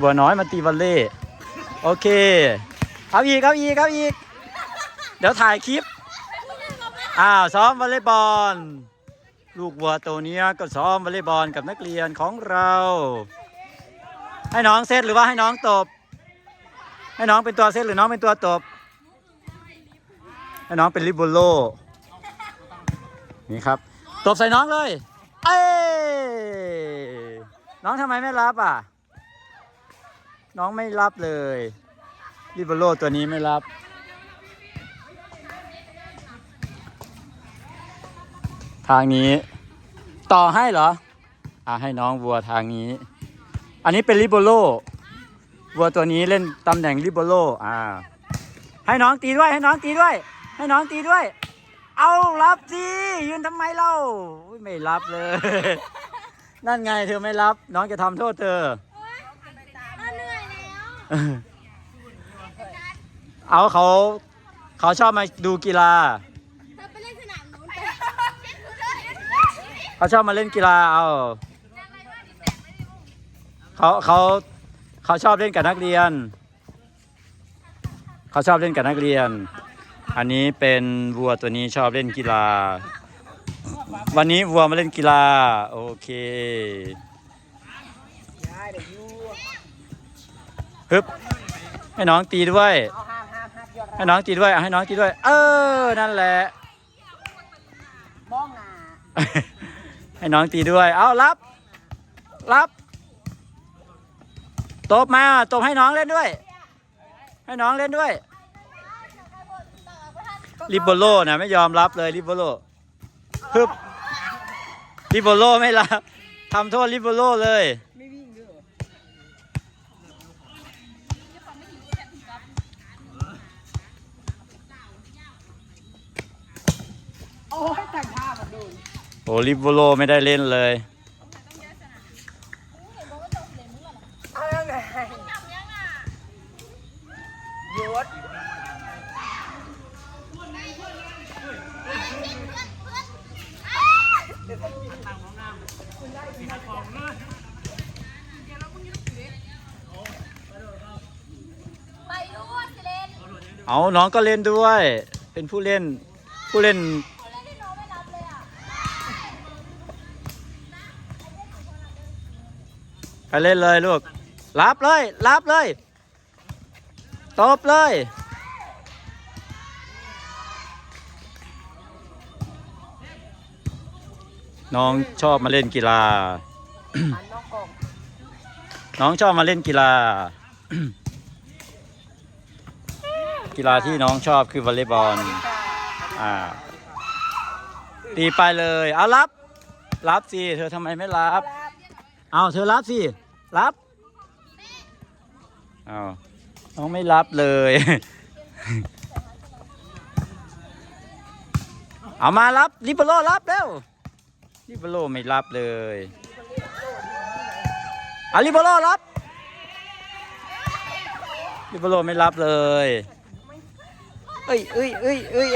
บัวน้อยมาตีวอลเล่โอเค เอาอีกเอาอีกเอาอีก เดี๋ยวถ่ายคลิป อ้าวซ้อมวอลเลย์บอล ลูกวัวตัวนี้ก็ซ้อมวอลเลย์บอลกับนักเรียนของเรา ให้น้องเซตหรือว่าให้น้องตบ ให้น้องเป็นตัวเซตหรือน้องเป็นตัวตบ ให้น้องเป็นลิเบโรนี่ครับ ตบใส่น้องเลย เอ้น้องทำไมไม่รับอะ น้องไม่รับเลยลิเบโรตัวนี้ไม่รับทางนี้ ต่อให้เหรอ อ่าให้น้องวัวทางนี้ อันนี้เป็นลิเบโรวัวตัวนี้เล่นตำแหน่งลิเบโรอ่า ให้น้องตีด้วย ให้น้องตีด้วย ให้น้องตีด้วย เอารับสิยืนทำไมเล่าไม่รับเลย นั่นไงเธอไม่รับ น้องจะทำโทษเธอ เราเหนื่อยแล้ว เอาเขาเขาชอบมาดูกีฬา เขาชอบมาเล่นกีฬาเอาเขาเขาเขาชอบเล่นกับนักเรียน เขาชอบเล่นกับนักเรียน อันนี้เป็นวัวตัวนี้ชอบเล่นกีฬา วันนี้วัวมาเล่นกีฬา โอเค ฮึบให้น้องตีด้วยให้น้องตีด้วยอะให้น้องตีด้วย เออ นั่นแหละมองหน้าให้น้องตีด้วย เอารับ รับตบมาตบให้น้องเล่นด้วย ให้น้องเล่นด้วยลิโบโลนะไม่ยอมรับเลยลิโบโลฮึบลิโบโลไม่รับทำโทษลิโบโลเลย โอ้ลิโบโลไม่ได้เล่นเลย เอายังไงหยุดไปดูสิเล่นเอาน้องก็เล่นด้วย เป็นผู้เล่นผู้เล่น ไปเล่นเลยลูก รับเลย รับเลย ตบเลย น้องชอบมาเล่นกีฬา น้องชอบมาเล่นกีฬา กีฬาที่น้องชอบคือวอลเลย์บอล อ่า ตีไปเลย เอารับ รับสิ เธอทำไมไม่รับ เอาเธอรับสิ รับ เอาน้องไม่รับเลย เอามารับลิเบโรรับเร็วลิเบโรไม่รับเลยเอาลิเบโรรับลิเบโรไม่รับเลยเอ้ยเอ้ยเอ้ยเอ้ย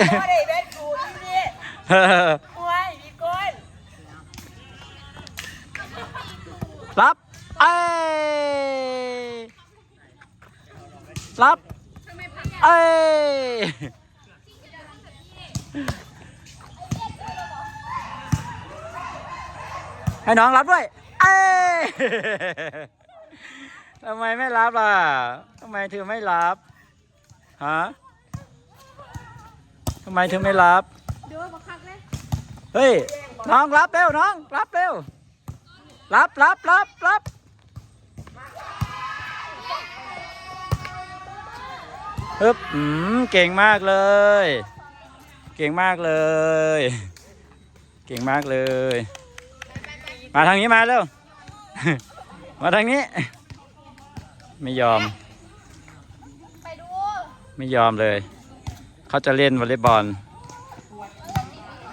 รับ เอ้ยให้น้องรับด้วย เอ้ยทำไมไม่รับล่ะทำไมเธอไม่รับ ฮะทำไมเธอไม่รับเลยเฮ้ย น้องรับเร็วน้อง รับเร็ว รับรับรับรับ ฮึบอืมเก่งมากเลย เก่งมากเลย เก่งมากเลย มาทางนี้มาเร็ว มาทางนี้ ไม่ยอมไปดูไม่ยอมเลย เขาจะเล่นวอลเลย์บอลไ